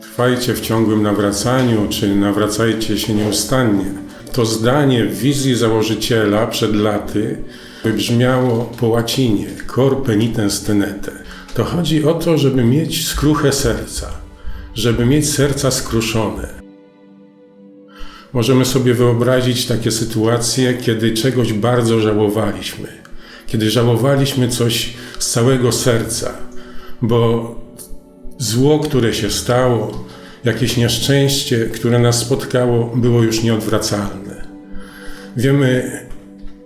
Trwajcie w ciągłym nawracaniu, czy nawracajcie się nieustannie. To zdanie w wizji założyciela przed laty brzmiało po łacinie cor penitens tenete. To chodzi o to, żeby mieć skruche serca, żeby mieć serca skruszone. Możemy sobie wyobrazić takie sytuacje, kiedy czegoś bardzo żałowaliśmy, kiedy żałowaliśmy coś z całego serca, bo zło, które się stało, jakieś nieszczęście, które nas spotkało, było już nieodwracalne. Wiemy,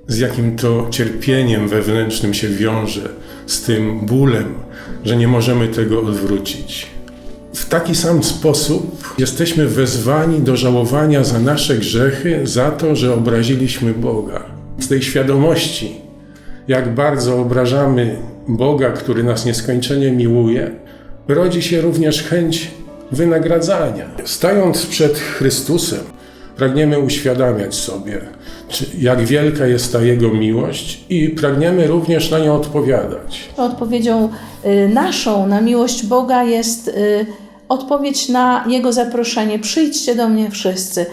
z jakim to cierpieniem wewnętrznym się wiąże, z tym bólem, że nie możemy tego odwrócić. W taki sam sposób jesteśmy wezwani do żałowania za nasze grzechy, za to, że obraziliśmy Boga. Z tej świadomości, jak bardzo obrażamy Boga, który nas nieskończenie miłuje, rodzi się również chęć wynagradzania. Stając przed Chrystusem, pragniemy uświadamiać sobie, jak wielka jest ta Jego miłość i pragniemy również na nią odpowiadać. Odpowiedzią y, naszą na miłość Boga jest y, odpowiedź na Jego zaproszenie: przyjdźcie do mnie wszyscy.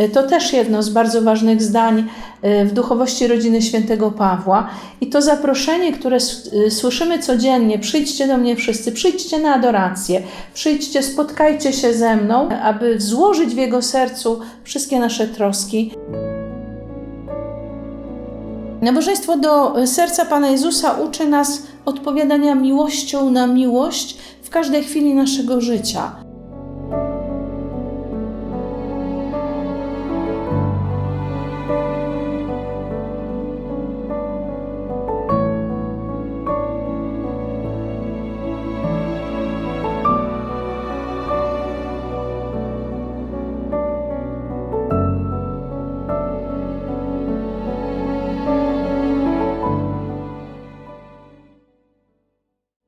Y, To też jedno z bardzo ważnych zdań y, w duchowości rodziny świętego Pawła. I to zaproszenie, które y, słyszymy codziennie: przyjdźcie do mnie wszyscy, przyjdźcie na adorację, przyjdźcie, spotkajcie się ze mną, aby złożyć w Jego sercu wszystkie nasze troski. Nabożeństwo do serca Pana Jezusa uczy nas odpowiadania miłością na miłość w każdej chwili naszego życia.